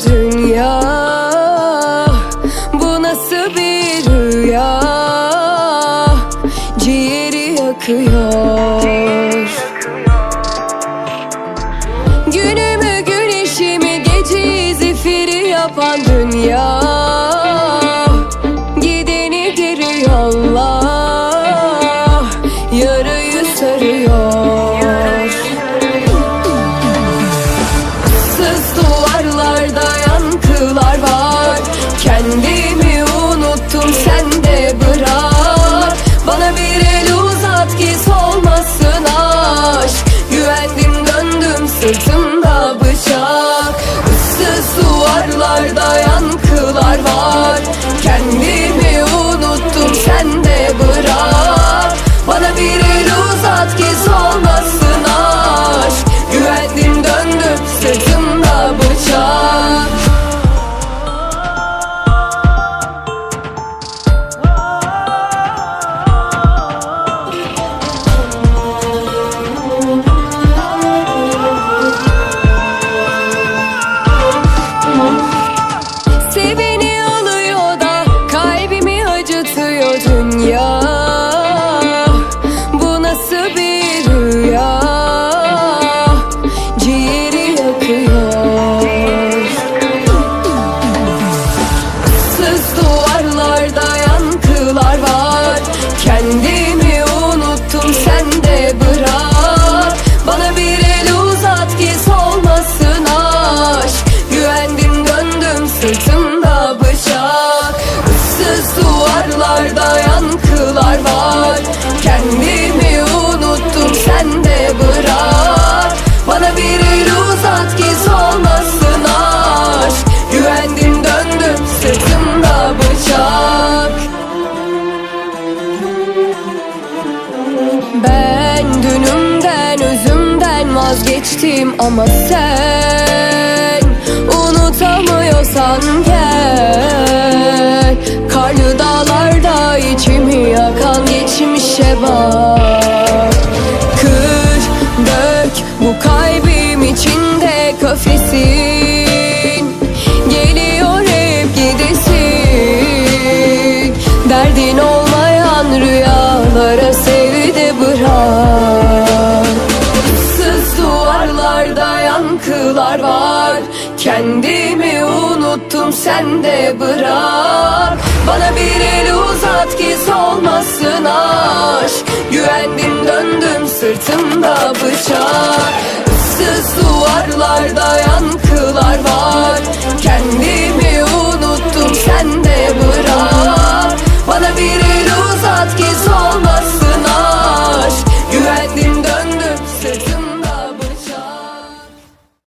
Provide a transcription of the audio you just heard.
dünya Bu nasıl bir rüya? Ciğeri yakıyor, Ciğeri yakıyor. Günümü güneşimi geceyi zifiri yapan dünya. Uzat ki solmasın yankılar var. Kendimi unuttum sen de bırak. Bana bir el uzat ki solmasın aşk. Güvendim döndüm sırtımda bıçak. Ben dünümden özümden vazgeçtim ama sen Unutamıyorsan geçmişe bak Kır, dök bu kalbim içinde kafesin. Geliyor gidesin. Derdin olmayan rüyalara sevdi bırak. Sız duvarlarda yankılar var. Kendimi unuttum sen de bırak Güvendim döndüm sırtımda bıçak Sız duvarlarda yankılar var